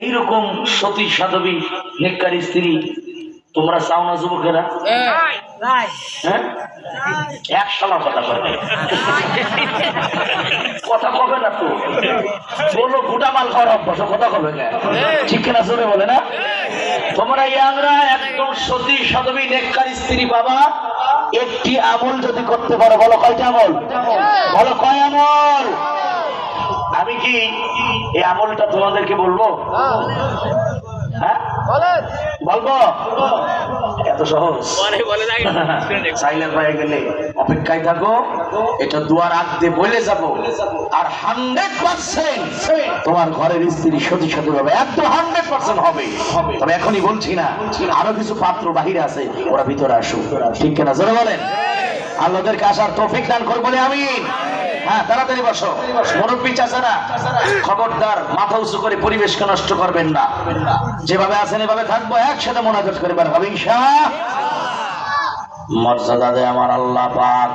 এইরকম সতী সাধবী নেককার স্ত্রী তোমরা চাও না যুবকেরা? হ্যাঁ। এক সালা কথা করবে কথা কবে না তো? বলো গোটা মাল অভ্যাস কথা কবে না ঠিক কিনা জোরে বলে না? তোমরা ইয়াংরা একদম সতী সাধবী নেককার স্ত্রী বাবা একটি আমল যদি করতে পারো বলো কয়টা আমল? বলো কয় আমল? আমি কি এই আমলটা তোমাদেরকে বলব? হ্যাঁ? বলব? এত সহজ। সাইলেন্ট হয়ে গেলে অপেক্ষায় থাকো। এটা দুয়ার আগতে বলে যাব। আর হান্ড্রেড পার্সেন্ট তোমার ঘরের স্ত্রী সতী সতী হবে একদম হান্ড্রেড পার্সেন্ট হবে। তবে এখনই বলছি না আরও কিছু পাত্র বাহিরে আছে ওরা ভিতরে আসুক। ঠিক কিনা? জোরে বলেন। আল্লাহদেরকে আসার তৌফিক দান করব আমি হ্যাঁ তাড়াতাড়ি বসো। মুরব্বী চাচারা, খবরদার, মাথা উঁচু করে পরিবেশকে নষ্ট করবেন না। যেভাবে আছেন, এভাবে থাকব, একসাথে মোনাজাত করে বার মর্যাদা দেয় আমার আল্লাহ পাক।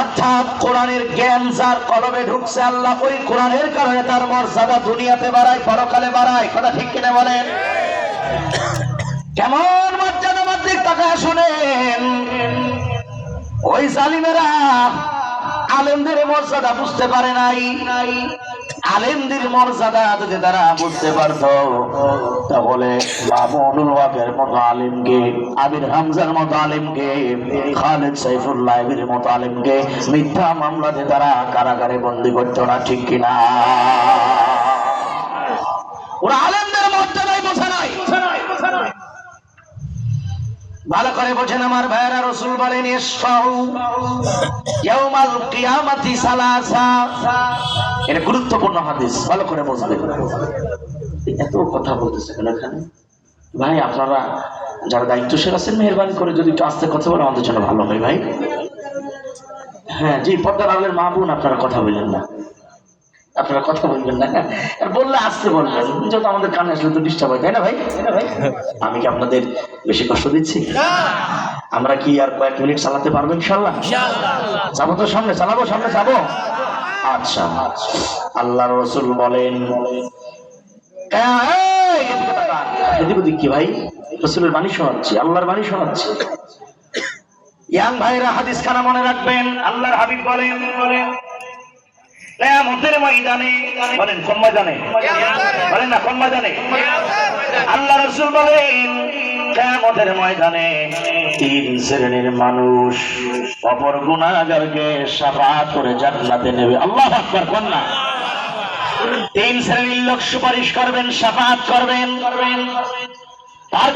অর্থাৎ কোরআনের জ্ঞান যার কলবে ঢুকছে, আল্লাহ ওই কোরআনের কারণে তার মর্যাদা দুনিয়াতে বাড়ায়, পরকালে বাড়ায়। কথা ঠিক কিনা বলেন? কেমন মর্যাদা মাত্রিক টাকা শুনেন? ওই জালিমেরা আলেমদের মর্যাদা বুঝতে পারে নাই। আলেমদের মর্যাদা যদি তারা বুঝতে পারত, তাহলে মামুনুল ওয়াকের মতো আলেমকে আবির হামজার মতো আলেমকে, খালেদ সাইফুল্লাহের মতো আলেমকে মিথ্যা মামলাতে তারা কারাগারে বন্দি করতো না, ঠিক কিনা? ভালো করে বোঝেন আমার ভাইয়েরা, রসুল বলেন এটা গুরুত্বপূর্ণ হাদিস, ভালো করে বুঝবেন। এত কথা বলতেছে কেন এখানে? ভাই, আপনারা যারা দায়িত্বশীল আছেন, মেহরবানি করে যদি একটু আস্তে কথা বলে আমাদের জন্য ভালো হয়, ভাই। হ্যাঁ জি পর্দার আলের মা বোন, আপনারা কথা বললেন না। আপনারা কথা বলবেন না আর বললে আসতে বলবেন। যেহেতু আমাদের কানে আসলে তো ডিস্টার্ব হয় তাই না ভাই? ভাই? আমি কি আপনাদের বেশি কষ্ট দিচ্ছি? আমরা কি আর কয়েক মিনিট চালাতে পারব ইনশাল্লাহ যাব তো সামনে চালাবো সামনে যাব আচ্ছা। আল্লাহ রসুল বলেন কি ভাই? রসুলের বাণী শোনাচ্ছি আল্লাহর বাণী শোনাচ্ছি। ইয়াং ভাইরা হাদিস খানা মনে রাখবেন আল্লাহর হাবিব বলেন বলেন আল্লাহ রসুল বলেন ময়দানে তিন শ্রেণির মানুষ অপর গুণাগারকে সাফাত করে জান্নাতে নেবে। আল্লাহ আকবার, কোন না? তিন শ্রেণির লোক সুপারিশ করবেন, সাফাত করবেন।